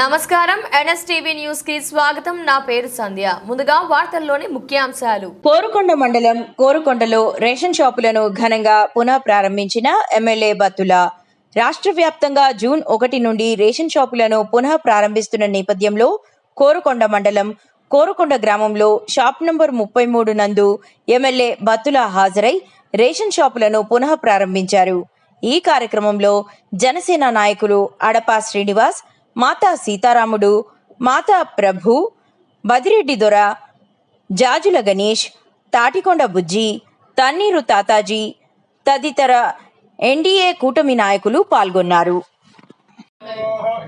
నమస్కారం. ఎన్ఎస్టీవీ న్యూస్కి స్వాగతం. నా పేరు సంధ్య. ముందుగా వార్తల్లోని ముఖ్యాంశాలు. కోరుకొండ మండలం కోరుకొండలో రేషన్ షాపులను ఘనంగా పునః ప్రారంభించిన ఎమ్మెల్యే బత్తుల. రాష్ట్ర వ్యాప్తంగా జూన్ ఒకటి నుండి రేషన్ షాపులను పునః ప్రారంభిస్తున్న నేపథ్యంలో కోరుకొండ మండలం కోరుకొండ గ్రామంలో షాప్ నంబర్ ముప్పై మూడు నందు ఎమ్మెల్యే బత్తుల హాజరై రేషన్ షాపులను పునః ప్రారంభించారు ఈ కార్యక్రమంలో జనసేన నాయకులు అడపా శ్రీనివాస్ మాతా సీతారాముడు మాతా ప్రభు బదిరెడ్డి దొర జాజుల గణేష్ తాటికొండ బుజ్జి తన్నీరు తాతాజీ తదితర ఎన్డీఏ కూటమి నాయకులు పాల్గొన్నారు.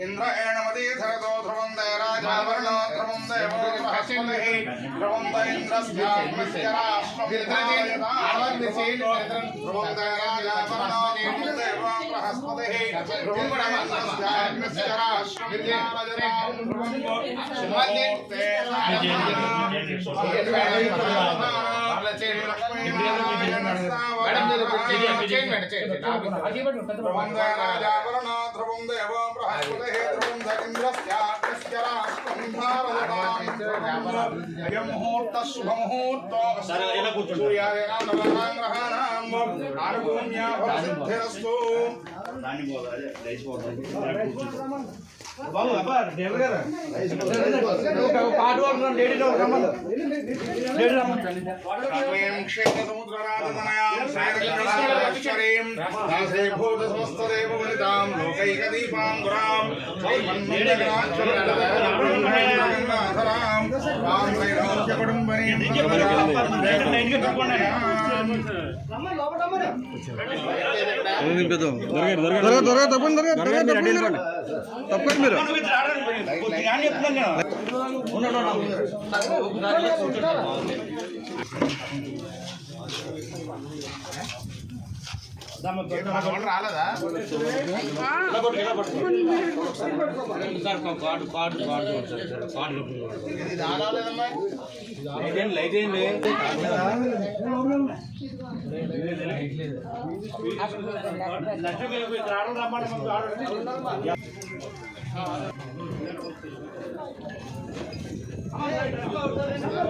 ఇంద్రయేణమదీధరతో ధ్రువం దయ రాజావరుణో ధ్రువం దేవో బృహస్పతిः ధ్రువం ద ఇంద్రస్యాత్మస్య రాష్ట్రం ధ్రువం దయ బృహస్పతిः ధ్రువం ద ఇంద్రస్యాత్మస్య రాష్ట్రం ధ్రువం సుమతే ధ్రువం దయ రాజావరుణో ధ్రువం దేవో బృహస్పతిः ధ్రువం ద ఇంద్రస్యాత్మస్య రాష్ట్రం అయం ముహూర్త శుభముహూర్తో సూర్యాదీనాం నవానాం గ్రహాణాం ఆనుభూమ్యా ఫలసిద్ధిరస్తు సర్వేం క్షేత్రసముద్రరాజతనయాం శ్రీరంగనాథేశ్వరీం దాసీభూతసమస్తదేవ వనితాం లోకైకదీపాంగురాం శ్రీమన్మంగళాక్షరాం రాం త్వరగా త్వరగా తప్పండి త్వరగా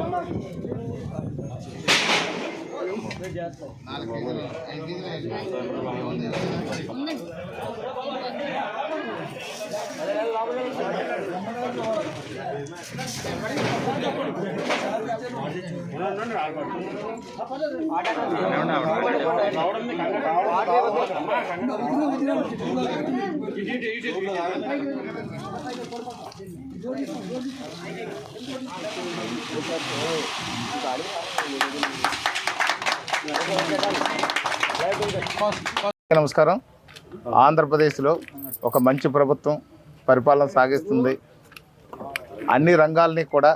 త్వరగా తప్పండి మీరు తప్పండి మీరు రాలేదా ఇది రాలేదమ్మా నమస్కారం. ఆంధ్రప్రదేశ్లో ఒక మంచి ప్రభుత్వం పరిపాలన సాగిస్తుంది. అన్ని రంగాల్ని కూడా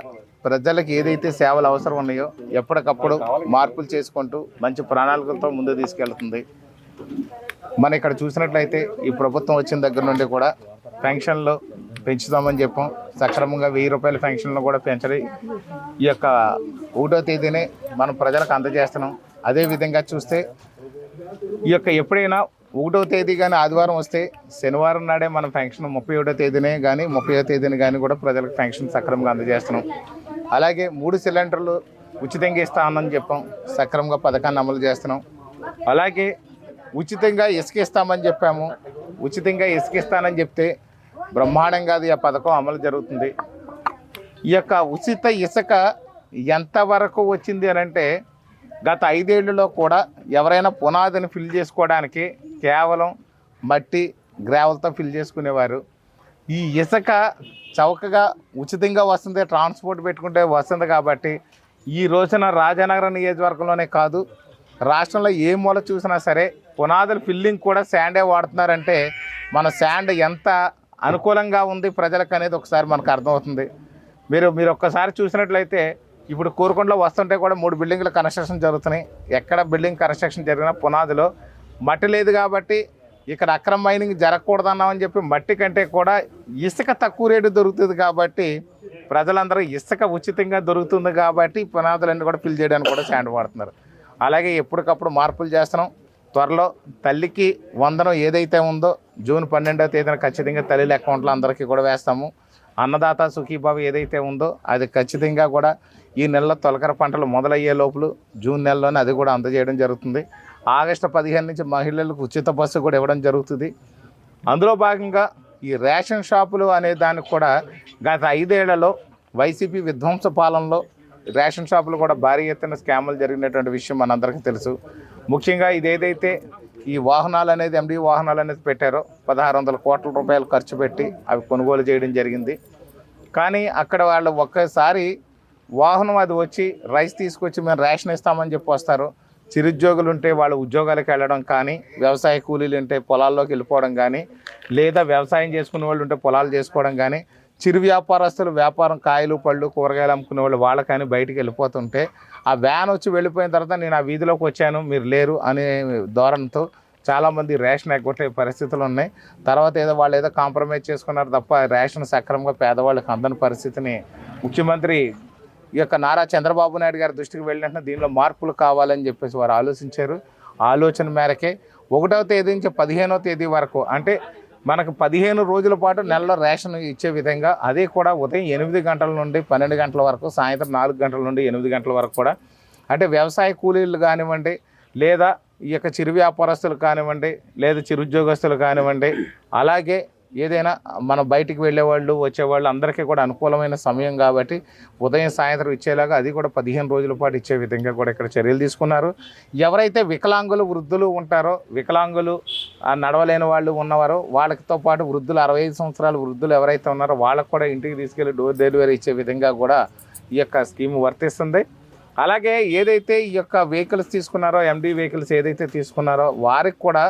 ప్రజలకు ఏదైతే సేవలు అవసరం ఉన్నాయో ఎప్పటికప్పుడు మార్పులు చేసుకుంటూ మంచి ప్రణాళికలతో ముందుకు తీసుకెళ్తుంది. మనం ఇక్కడ చూసినట్లయితే ఈ ప్రభుత్వం వచ్చిన దగ్గర నుండి కూడా పెన్షన్లు పెంచుదామని చెప్పాం. సక్రమంగా వెయ్యి రూపాయల పెన్షన్లు కూడా పెంచడం ఈ యొక్క ఒకటో తేదీనే మనం ప్రజలకు అందజేస్తున్నాం. అదేవిధంగా చూస్తే ఈ యొక్క ఎప్పుడైనా ఒకటో తేదీ కానీ ఆదివారం వస్తే శనివారం నాడే మనం ఫంక్షన్ ముప్పై ఒకటో తేదీనే కానీ ముప్పై తేదీని కానీ కూడా ప్రజలకు ఫంక్షన్ సక్రమంగా అందజేస్తున్నాం. అలాగే మూడు సిలిండర్లు ఉచితంగా ఇస్తామని చెప్పాం. సక్రమంగా పథకాన్ని అమలు చేస్తున్నాం. అలాగే ఉచితంగా ఇసుక ఇస్తామని చెప్పాము. ఉచితంగా ఇసుక ఇస్తానని చెప్తే బ్రహ్మాండంగా అది ఆ పథకం అమలు జరుగుతుంది. ఈ యొక్క ఉచిత ఇసుక ఎంతవరకు వచ్చింది అని అంటే గత ఐదేళ్ళలో కూడా ఎవరైనా పునాదిని ఫిల్ చేసుకోవడానికి కేవలం మట్టి గ్రావెల్తో ఫిల్ చేసుకునేవారు. ఈ ఇసుక చౌకగా ఉచితంగా వస్తుంది ట్రాన్స్పోర్ట్ పెట్టుకుంటే వస్తుంది కాబట్టి ఈ రోజున రాజానగరం నియోజకవర్గంలోనే కాదు రాష్ట్రంలో ఏ మూల చూసినా సరే పునాదుల ఫిల్లింగ్ కూడా శాండే వాడుతున్నారంటే మన శాండ్ ఎంత అనుకూలంగా ఉంది ప్రజలకు అనేది ఒకసారి మనకు అర్థమవుతుంది. మీరు మీరు ఒక్కసారి చూసినట్లయితే ఇప్పుడు కోరుకొండలో వస్తుంటే కూడా మూడు బిల్డింగ్ల కన్స్ట్రక్షన్ జరుగుతున్నాయి. ఎక్కడ బిల్డింగ్ కన్స్ట్రక్షన్ జరిగినా పునాదిలో మట్టి లేదు కాబట్టి ఇక్కడ అక్రమ మైనింగ్ జరగకూడదన్నామని చెప్పి మట్టి కంటే కూడా ఇసుక తక్కువ రేటు దొరుకుతుంది కాబట్టి ప్రజలందరూ ఇసుక ఉచితంగా దొరుకుతుంది కాబట్టి పునాదులన్నీ కూడా ఫిల్ చేయడానికి కూడా స్టాండ్ పడుతున్నారు అలాగే ఎప్పటికప్పుడు మార్పులు చేస్తున్నాం. త్వరలో తల్లికి వందనం ఏదైతే ఉందో జూన్ పన్నెండవ తేదీన ఖచ్చితంగా తల్లి అకౌంట్లో అందరికీ కూడా వేస్తాము. అన్నదాత సుఖీభావ ఏదైతే ఉందో అది ఖచ్చితంగా కూడా ఈ నెలలో తొలకర పంటలు మొదలయ్యే లోపల జూన్ నెలలోనే అది కూడా అందజేయడం జరుగుతుంది. ఆగస్టు పదిహేను నుంచి మహిళలకు ఉచిత బస్సు కూడా ఇవ్వడం జరుగుతుంది. అందులో భాగంగా ఈ రేషన్ షాపులు అనే దానికి కూడా గత ఐదేళ్ళలో వైసీపీ విధ్వంస పాలనలో రేషన్ షాపులు కూడా భారీ ఎత్తున స్కాములు జరిగినటువంటి విషయం మనందరికీ తెలుసు. ముఖ్యంగా ఇదేదైతే ఈ వాహనాలు అనేది ఎండి వాహనాలు అనేది పెట్టారు. పదహారు వందల కోట్ల రూపాయలు ఖర్చు పెట్టి అవి కొనుగోలు చేయడం జరిగింది. కానీ అక్కడ వాళ్ళు ఒక్కసారి వాహనం అది వచ్చి రైస్ తీసుకొచ్చి మేము రేషన్ ఇస్తామని చెప్పి వస్తారు. చిరుద్యోగులు ఉంటే వాళ్ళు ఉద్యోగాలకు వెళ్ళడం కానీ వ్యవసాయ కూలీలు ఉంటే పొలాల్లోకి వెళ్ళిపోవడం కానీ లేదా వ్యవసాయం చేసుకునే వాళ్ళు ఉంటే పొలాలు చేసుకోవడం కానీ చిరు వ్యాపారస్తులు వ్యాపారం కాయలు పళ్ళు కూరగాయలు అమ్ముకునే వాళ్ళు వాళ్ళ కానీ బయటికి వెళ్ళిపోతుంటే ఆ వ్యాన్ వచ్చి వెళ్ళిపోయిన తర్వాత నేను ఆ వీధిలోకి వచ్చాను మీరు లేరు అనే ధోరణితో చాలామంది రేషన్ ఎగ్గొట్టే పరిస్థితులు ఉన్నాయి. తర్వాత ఏదో వాళ్ళు ఏదో కాంప్రమైజ్ చేసుకున్నారు తప్ప రేషన్ సక్రమంగా పేదవాళ్ళకి అందని పరిస్థితిని ముఖ్యమంత్రి ఈ యొక్క నారా చంద్రబాబు నాయుడు గారి దృష్టికి వెళ్ళినట్టు దీనిలో మార్పులు కావాలని చెప్పేసి వారు ఆలోచించారు. ఆలోచన మేరకే ఒకటవ తేదీ నుంచి పదిహేనవ తేదీ వరకు అంటే మనకు పదిహేను రోజుల పాటు నెలలో రేషన్ ఇచ్చే విధంగా అదే కూడా ఉదయం ఎనిమిది గంటల నుండి పన్నెండు గంటల వరకు సాయంత్రం నాలుగు గంటల నుండి ఎనిమిది గంటల వరకు కూడా. అంటే వ్యవసాయ కూలీలు కానివ్వండి లేదా ఈ యొక్క చిరు వ్యాపారస్తులు కానివ్వండి లేదా చిరుద్యోగస్తులు కానివ్వండి అలాగే ఏదైనా మనం బయటికి వెళ్ళేవాళ్ళు వచ్చేవాళ్ళు అందరికీ కూడా అనుకూలమైన సమయం కాబట్టి ఉదయం సాయంత్రం ఇచ్చేలాగా అది కూడా పదిహేను రోజుల పాటు ఇచ్చే విధంగా కూడా ఇక్కడ చర్యలు తీసుకున్నారు. ఎవరైతే వికలాంగులు వృద్ధులు ఉంటారో వికలాంగులు నడవలేని వాళ్ళు ఉన్నవారో వాళ్ళతో పాటు వృద్ధులు అరవై ఐదు సంవత్సరాల వృద్ధులు ఎవరైతే ఉన్నారో వాళ్ళకు కూడా ఇంటికి తీసుకెళ్ళి డోర్ డెలివరీ ఇచ్చే విధంగా కూడా ఈ యొక్క స్కీమ్ వర్తిస్తుంది. అలాగే ఏదైతే ఈ యొక్క వెహికల్స్ తీసుకున్నారో ఎండి వెహికల్స్ ఏదైతే తీసుకున్నారో వారికి కూడా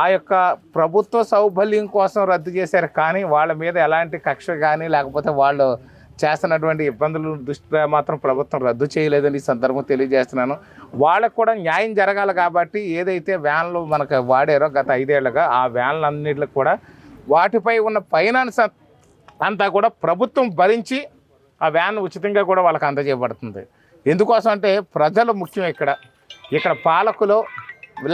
ఆ యొక్క ప్రభుత్వ సౌబల్యం కోసం రద్దు చేశారు. కానీ వాళ్ళ మీద ఎలాంటి కక్ష కానీ లేకపోతే వాళ్ళు చేస్తున్నటువంటి ఇబ్బందులు దృష్ట్యా మాత్రం ప్రభుత్వం రద్దు చేయలేదని ఈ సందర్భం తెలియజేస్తున్నాను. వాళ్ళకు కూడా న్యాయం జరగాలి కాబట్టి ఏదైతే వ్యాన్లు మనకు వాడారో గత ఐదేళ్ళుగా ఆ వ్యాన్లన్నిటికి కూడా వాటిపై ఉన్న ఫైనాన్స్ అంతా కూడా ప్రభుత్వం భరించి ఆ వ్యాన్ ఉచితంగా కూడా వాళ్ళకి అందజేయబడుతుంది. ఎందుకోసం అంటే ప్రజలు ముఖ్యం ఇక్కడ. ఇక్కడ పాలకులు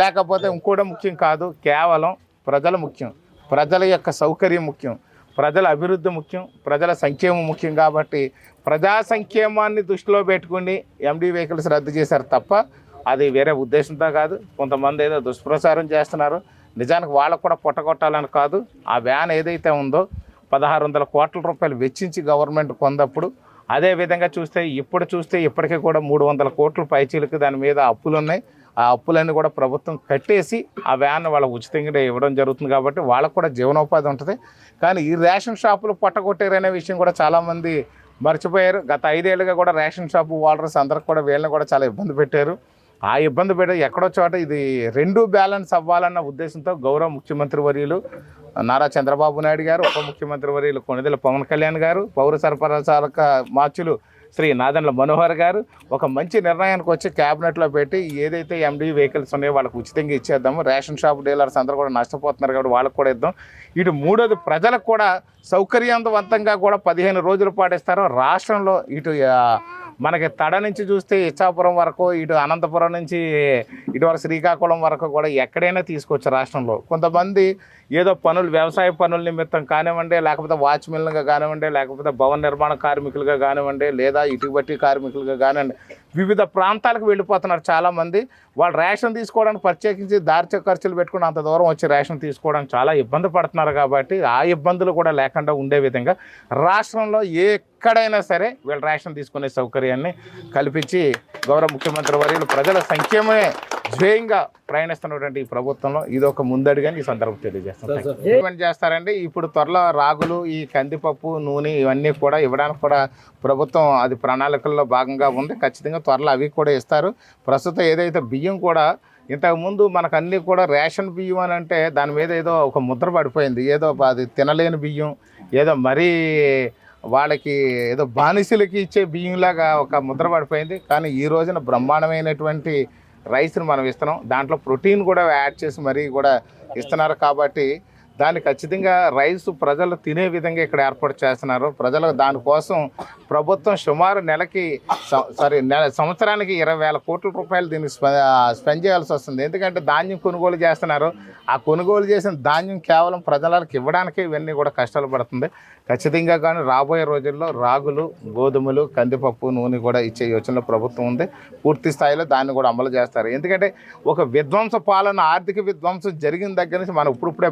లేకపోతే ఇంకోటి ముఖ్యం కాదు కేవలం ప్రజలు ముఖ్యం. ప్రజల యొక్క సౌకర్యం ముఖ్యం. ప్రజల అభివృద్ధి ముఖ్యం ప్రజల సంక్షేమం ముఖ్యం కాబట్టి ప్రజా సంక్షేమాన్ని దృష్టిలో పెట్టుకుని ఎండి వెహికల్స్ రద్దు చేశారు తప్ప అది వేరే ఉద్దేశంతో కాదు. కొంతమంది ఏదో దుష్ప్రచారం చేస్తున్నారు. నిజానికి వాళ్ళకు కూడా పొట్టగొట్టాలని కాదు. ఆ వ్యాన్ ఏదైతే ఉందో పదహారు వందల కోట్ల రూపాయలు వెచ్చించి గవర్నమెంట్ కొందప్పుడు అదే విధంగా చూస్తే ఇప్పుడు చూస్తే ఇప్పటికీ కూడా మూడు వందల కోట్ల పైచీలకు దాని మీద అప్పులు ఉన్నాయి ఆ అప్పులన్నీ కూడా ప్రభుత్వం కట్టేసి ఆ వ్యాన్ వాళ్ళకి ఉచితంగా ఇవ్వడం జరుగుతుంది కాబట్టి వాళ్ళకు కూడా జీవనోపాధి ఉంటుంది. కానీ ఈ రేషన్ షాపులు పట్టగొట్టారనే విషయం కూడా చాలామంది మర్చిపోయారు. గత ఐదేళ్ళుగా కూడా రేషన్ షాపు ఓనర్స్ అందరికి కూడా వీళ్ళని కూడా చాలా ఇబ్బంది పెట్టారు. ఆ ఇబ్బంది పెట్టే ఎక్కడో చోట ఇది రెండు బ్యాలెన్స్ అవ్వాలన్న ఉద్దేశంతో గౌరవ ముఖ్యమంత్రి వర్యులు నారా చంద్రబాబు నాయుడు గారు ఉప ముఖ్యమంత్రి వర్యులు కొణిదెల పవన్ కళ్యాణ్ గారు పౌర సరఫరా శాఖ మార్చులు శ్రీ నాదన్ల మనోహర్ గారు ఒక మంచి నిర్ణయానికి వచ్చి క్యాబినెట్లో పెట్టి ఏదైతే ఎండి వెహికల్స్ ఉన్నాయో వాళ్ళకి ఉచితంగా ఇచ్చేద్దాము. రేషన్ షాప్ డీలర్స్ అందరూ కూడా నష్టపోతున్నారు కాబట్టి వాళ్ళకి కూడా ఇద్దాం. ఇటు మూడోది ప్రజలకు కూడా సౌకర్యవంతంగా కూడా పదిహేను రోజుల పాటు ఇస్తారు రాష్ట్రంలో ఇటు మనకి తడ నుంచి చూస్తే ఇచ్చాపురం వరకు ఇటు అనంతపురం నుంచి ఇటువరకు శ్రీకాకుళం వరకు కూడా ఎక్కడైనా తీసుకోవచ్చు రాష్ట్రంలో. కొంతమంది ఏదో పనులు వ్యవసాయ పనుల నిమిత్తం కానివ్వండి లేకపోతే వాచ్మెన్లుగా కానివ్వండి లేకపోతే భవన నిర్మాణ కార్మికులుగా కానివ్వండి లేదా ఇటుబట్టి కార్మికులుగా కానివ్వండి వివిధ ప్రాంతాలకు వెళ్ళిపోతున్నారు చాలామంది. వాళ్ళు రేషన్ తీసుకోవడానికి ప్రత్యేకించి దారిచ ఖర్చులు పెట్టుకుని అంత దూరం వచ్చి రేషన్ తీసుకోవడానికి చాలా ఇబ్బంది పడుతున్నారు కాబట్టి ఆ ఇబ్బందులు కూడా లేకుండా ఉండే విధంగా రాష్ట్రంలో ఎక్కడైనా సరే వీళ్ళు రేషన్ తీసుకునే సౌకర్యాన్ని కల్పించి గౌరవ ముఖ్యమంత్రి వర్యులు ప్రజల సంక్షేమమే ధ్యేయంగా ప్రయాణిస్తున్నటువంటి ఈ ప్రభుత్వంలో ఇది ఒక ముందడుగని ఈ సందర్భం తెలియజేస్తాం ఏమని చేస్తారంటే ఇప్పుడు త్వరలో రాగులు ఈ కందిపప్పు నూనె ఇవన్నీ కూడా ఇవ్వడానికి కూడా ప్రభుత్వం అది ప్రణాళికల్లో భాగంగా ఉంది. ఖచ్చితంగా త్వరలో అవి కూడా ఇస్తారు. ప్రస్తుతం ఏదైతే బియ్యం కూడా ఇంతకుముందు మనకు అన్నీ కూడా రేషన్ బియ్యం అని అంటే దాని మీద ఏదో ఒక ముద్ర పడిపోయింది. ఏదో అది తినలేని బియ్యం ఏదో మరీ వాళ్ళకి ఏదో బానిసలకి ఇచ్చే బియ్యంలాగా ఒక ముద్ర పడిపోయింది. కానీ ఈ రోజున బ్రహ్మాండమైనటువంటి రైస్ని మనం ఇస్తున్నాం. దాంట్లో ప్రోటీన్ కూడా యాడ్ చేసి మరీ కూడా ఇస్తున్నారు కాబట్టి దాన్ని ఖచ్చితంగా రైస్ ప్రజలు తినే విధంగా ఇక్కడ ఏర్పాటు చేస్తున్నారు. ప్రజలు దానికోసం ప్రభుత్వం సుమారు నెలకి సారీ నెల సంవత్సరానికి ఇరవై వేల కోట్ల రూపాయలు దీనికి స్పె- స్పెండ్ చేయాల్సి వస్తుంది. ఎందుకంటే ధాన్యం కొనుగోలు చేస్తున్నారు. ఆ కొనుగోలు చేసిన ధాన్యం కేవలం ప్రజలకు ఇవ్వడానికి ఇవన్నీ కూడా కష్టాలు పడుతుంది. ఖచ్చితంగా కానీ రాబోయే రోజుల్లో రాగులు గోధుమలు కందిపప్పు నూనె కూడా ఇచ్చే యోచనలో ప్రభుత్వం ఉంది. పూర్తి స్థాయిలో దాన్ని కూడా అమలు చేస్తారు. ఎందుకంటే ఒక విధ్వంస పాలన ఆర్థిక విధ్వంసం జరిగిన దగ్గర నుంచి మనం ఇప్పుడిప్పుడే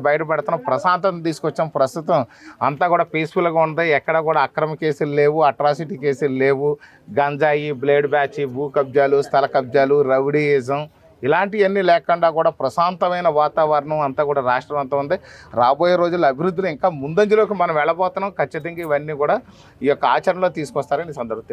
మనం ప్రశాంతత తీసుకొచ్చాం. ప్రస్తుతం అంతా కూడా పీస్ఫుల్గా ఉంది. ఎక్కడ కూడా అక్రమ కేసులు లేవు అట్రాసిటీ కేసులు లేవు. గంజాయి బ్లేడ్ బ్యాచ్ భూ కబ్జాలు స్థల కబ్జాలు రౌడీయిజం ఇలాంటివన్నీ లేకుండా కూడా ప్రశాంతమైన వాతావరణం అంతా కూడా రాష్ట్రం అంతా ఉంది. రాబోయే రోజుల్లో అభివృద్ధిలో ఇంకా ముందంజలోకి మనం వెళ్ళబోతున్నాం. ఖచ్చితంగా ఇవన్నీ కూడా ఈ యొక్క ఆచరణలో తీసుకొస్తారని సందర్భం